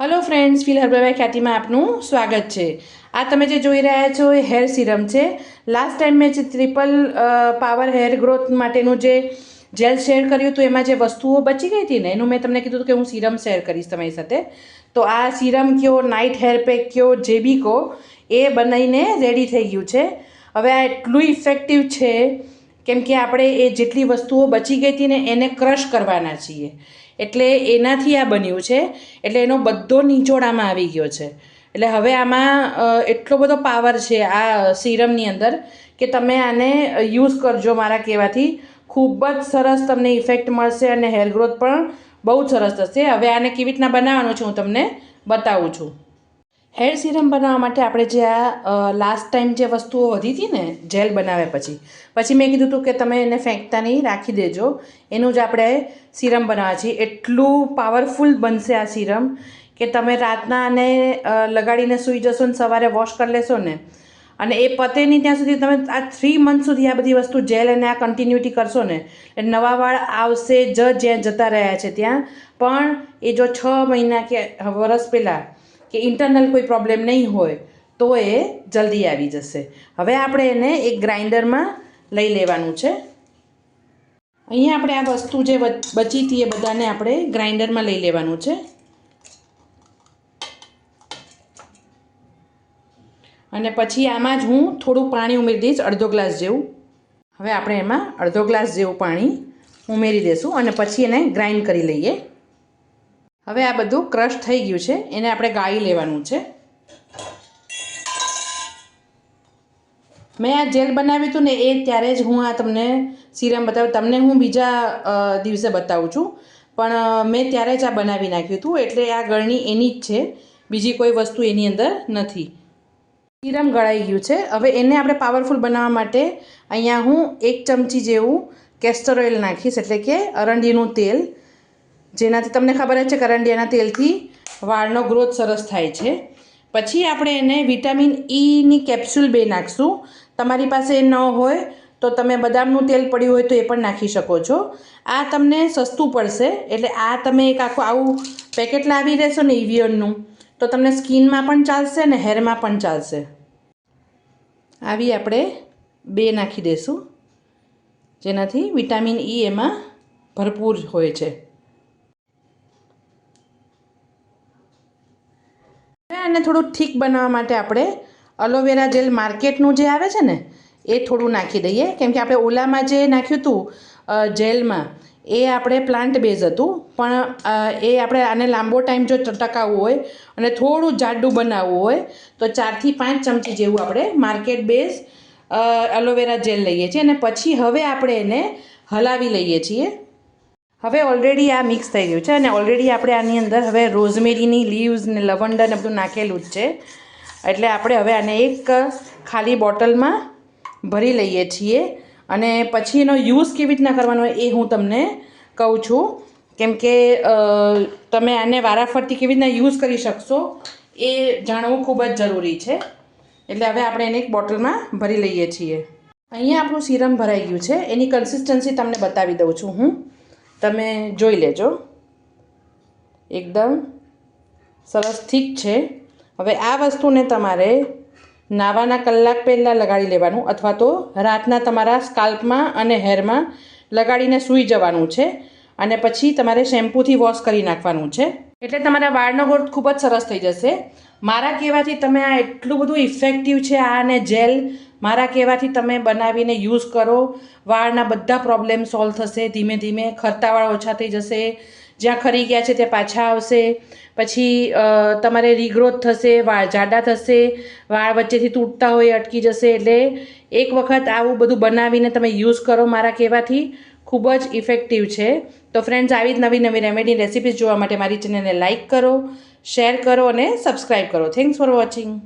Hello friends fill હર્બલભાઈ ખ્યાતિમાં આપનું સ્વાગત છે. આ તમે જે જોઈ રહ્યા છો એ હેર સિરમ છે. લાસ્ટ ટાઈમ મેં જે ટ્રિપલ પાવર હેર ગ્રોથ માટેનું જે જેલ શેર કર્યું હતું, એમાં જે વસ્તુઓ બચી ગઈ હતી ને, એનું મેં તમને કીધું હતું કે હું સિરમ શેર કરીશ તમારી સાથે. તો આ સિરમ કયો નાઇટ હેર પેક કયો, જે બી એ બનાવીને રેડી થઈ ગયું છે. હવે આ એટલું ઇફેક્ટિવ છે કેમ કે આપણે એ જેટલી વસ્તુઓ બચી ગઈ હતી ને એને ક્રશ કરવાના છીએ. એટલે એનાથી આ બન્યું છે. એટલે એનો બધો નીચોડ આમાં આવી ગયો છે. એટલે હવે આમાં એટલો બધો પાવર છે આ સિરમની અંદર કે તમે આને યુઝ કરજો મારા કહેવાથી. ખૂબ જ સરસ તમને ઇફેક્ટ મળશે અને હેર ગ્રોથ પણ બહુ સરસ થશે. હવે આને કેવી રીતના બનાવવાનું છે હું તમને બતાવું છું. હેર સિરમ બનાવવા માટે આપણે જે આ લાસ્ટ ટાઈમ જે વસ્તુઓ વધી હતી ને જેલ બનાવ્યા પછી પછી મેં કીધું હતું કે તમે એને ફેંકતા નહીં, રાખી દેજો. એનું જ આપણે સિરમ બનાવવા છીએ. એટલું પાવરફુલ બનશે આ સિરમ કે તમે રાતના આને લગાડીને સૂઈ જશો ને સવારે વોશ કરી લેશો ને, અને એ પતે નહીં ત્યાં સુધી તમે આ થ્રી મંથ સુધી આ બધી વસ્તુ જેલ અને આ કન્ટિન્યુટી કરશો ને, એટલે નવા વાળ આવશે જ જ્યાં જતા રહ્યા છે ત્યાં. પણ એ જો છ મહિના કે વરસ પહેલાં કે ઇન્ટરનલ કોઈ પ્રોબ્લેમ નહીં હોય, તો એ જલ્દી આવી જશે. હવે આપણે એને એક ગ્રાઇન્ડરમાં લઈ લેવાનું છે. અહીંયા આપણે આ વસ્તુ જે બચી હતી એ બધાને આપણે ગ્રાઇન્ડરમાં લઈ લેવાનું છે. અને પછી આમાં જ હું થોડું પાણી ઉમેરી દઈશ, અડધો ગ્લાસ જેવું. હવે આપણે એમાં અડધો ગ્લાસ જેવું પાણી ઉમેરી દઈશું અને પછી એને ગ્રાઇન્ડ કરી લઈએ. હવે આ બધું ક્રશ થઈ ગયું છે. એને આપણે ગાળી લેવાનું છે. મેં આ જેલ બનાવ્યું હતું ને એ ત્યારે જ હું આ તમને સિરમ બતાવ્યું તમને હું બીજા દિવસે બતાવું છું. પણ મેં ત્યારે જ આ બનાવી નાખ્યું હતું. એટલે આ ગળણી એની જ છે. બીજી કોઈ વસ્તુ એની અંદર નથી. સિરમ ગળાઈ ગયું છે. હવે એને આપણે પાવરફુલ બનાવવા માટે અહીંયા હું એક ચમચી જેવું કેસ્ટર ઓઇલ નાખીશ. એટલે કે અરંડીનું તેલ જેનાથી તમને ખબર જ છે, કરંડિયાના તેલથી વાળનો ગ્રોથ સરસ થાય છે. પછી આપણે એને વિટામિન ઈની કેપ્સ્યુલ બે નાખશું. તમારી પાસે ન હોય તો તમે બદામનું તેલ પડ્યું હોય તો એ પણ નાખી શકો છો. આ તમને સસ્તું પડશે, એટલે આ તમે એક આખું આવું પેકેટ લાવી રહેશો ને ઇવિયનનું. તો તમને સ્કિનમાં પણ ચાલશે ને હેરમાં પણ ચાલશે. આવી આપણે બે નાખી દઈશું જેનાથી વિટામિન ઈ એમાં ભરપૂર હોય છે. આને થોડું ઠીક બનાવવા માટે આપણે અલોવેરા જેલ માર્કેટનું જે આવે છે ને, એ થોડું નાખી દઈએ. કેમ કે આપણે ઓલામાં જે નાખ્યું હતું જેલમાં, એ આપણે પ્લાન્ટ બેઝ હતું. પણ એ આપણે આને લાંબો ટાઈમ જો ટકાવવું હોય અને થોડું જાડું બનાવવું હોય, તો ચારથી પાંચ ચમચી જેવું આપણે માર્કેટ બેઝ અલોવેરા જેલ લઈએ છીએ. અને પછી હવે આપણે એને હલાવી લઈએ છીએ. હવે ઓલરેડી આ મિક્સ થઈ ગયું છે અને ઓલરેડી આપણે આની અંદર હવે રોઝમેરીની લીવ્સ ને લવંડર ને બધું નાખેલું જ છે. એટલે આપણે હવે આને એક ખાલી બોટલમાં ભરી લઈએ છીએ. અને પછી એનો યુઝ કેવી રીતના કરવાનો એ હું તમને કહું છું. કેમ કે તમે આને વારાફરતી કેવી રીતના યુઝ કરી શકશો એ જાણવું ખૂબ જ જરૂરી છે. એટલે હવે આપણે એને એક બોટલમાં ભરી લઈએ છીએ. અહીંયા આપણું સીરમ ભરાઈ ગયું છે. એની કન્સિસ્ટન્સી તમને બતાવી દઉં છું હું. તમે જોઈ લેજો. એકદમ સરસ ઠીક છે. હવે આ વસ્તુને તમારે નાવાના કલાક પહેલાં લગાડી લેવાનું અથવા તો રાતના તમારા સ્કાલ્પમાં અને હેરમાં લગાડીને સૂઈ જવાનું છે. અને પછી તમારે શેમ્પૂથી વોશ કરી નાખવાનું છે. એટલે તમારા વાળનો ગ્રોથ ખૂબ જ સરસ થઈ જશે. મારા કહેવાથી તમે આ એટલું બધું ઇફેક્ટિવ છે આ અને જેલ મારા કહેવાથી તમે બનાવીને યુઝ કરો. વાળના બધા પ્રોબ્લેમ સોલ્વ થશે, ધીમે ધીમે ખરતા વાળ ઓછા થઈ જશે. જ્યાં ખરી ગયા છે ત્યાં પાછા આવશે. પછી તમારે રીગ્રોથ થશે, વાળ જાડા થશે, વાળ વચ્ચેથી તૂટતા હોય, અટકી જશે. એટલે એક વખત આવું બધું બનાવીને તમે યુઝ કરો મારા કહેવાથી. ખૂબ જ ઇફેક્ટિવ છે. તો ફ્રેન્ડ્સ આવી જ નવી નવી રેમેડી રેસિપીઝ જોવા માટે મારી ચેનલને લાઇક કરો શેર કરો અને સબસ્ક્રાઈબ કરો. Thanks for watching